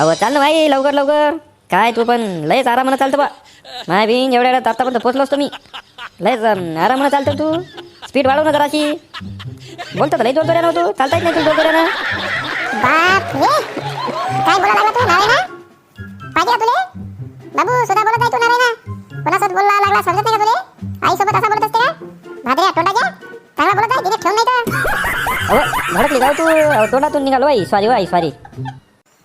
अहो चाल ना भाई लवकर लवकर. काय तू पण लयच आरामानं चालतं बा. माय बिन एवढ्या वेळात आतापर्यंत असतो मी. लयच आरामानं चालतं तू. स्पीड वाढव ना जराशी. बोलतो तर लय जोर जोऱ्यानं तू चालता येत नाही तू जोर जोऱ्यानं बाप रे. काय बोला लागला तू नारायणा? पाहिजे का तुले? बाबू सुद्धा बोलत आहे तू नारायणा. कोणासोबत बोलला लागला समजत नाही का तुले? आई सोबत असा बोलत असते का? भाद्र्या तोंडाच्या चांगला बोलत आहे तिने ठेवून नाही तर? अहो भडकली तू? तोंडातून निघालो आई सॉरी हो आई सॉरी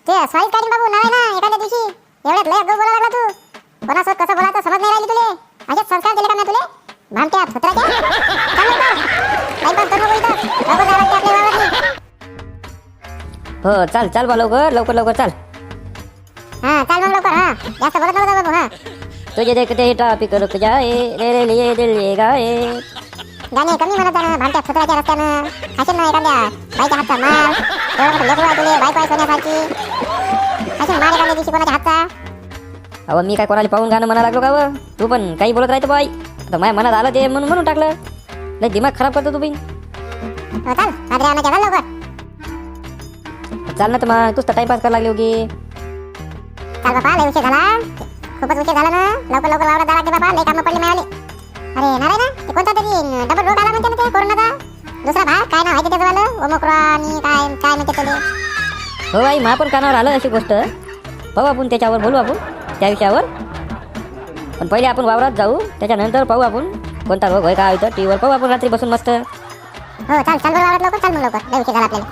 ते स्वाईट काढीन बाबू नारायणा एखाद्या दिवशी. एवढ्यात लय अगं बोला लागला तू. कोणासोबत कसं बोलायचं समज नाही राहिली तुले. संस्कार दिले का मी तुले? भामट्या थुत्राच्या चाल लवकर टाइमपास करू नको इथं लवकर जावं लागते आपल्या. हो चाल चाल बा लवकर. लवकर लवकर चाल. हा चाल मग लवकर हा. जास्त बोलत जाऊ बाबू हा. तुझे देखते ट्रॅफिक रुक जाए रे लिए दिल ये गाए. गाणे कमी म्हणत जाणं भामट्या फुतराच्या रस्त्यानं. असेल ना एखाद्या बाईच्या हातचा मार. एवढं अहो मी काय कोणाला पाहून गाणं म्हणा लागलो का व? तू पण काही बोलत राहतो बाई. आता माझ्या मनात आलं ते म्हणून म्हणून टाकलं. नाही दिमाग खराब करतो तू बिन चाल ना तर मग तूच तर टाइमपास करायला लागली होगी. चाल बापा लय उशीर झाला. खूपच उशीर झाला ना. लवकर लवकर वावरात जायला लागते बापा लय कामं पडली मिळाली अरे नारायण ना? ते कोणता तरी डबल रोग आला म्हणते ना ते कोरोनाचा? दुसरा भाग? काय नाव आहे त्याचं वालं ओमोक्रॉन आणि काय काय म्हणते त्याले हो बाई मा पण कानावर आलं अशी गोष्ट. पाहू आपण त्याच्यावर बोलू आपण त्या विषयावर. पण पहिले आपण वावरात जाऊ त्याच्यानंतर पाहू आपण कोणता रोग होय काय होतं टी व्हीवर पाहू आपण रात्री बसून मस्त. हो चाल चाल बरं वावरात लवकर चाल मग लवकर. लय उशीर झाला आपल्याला.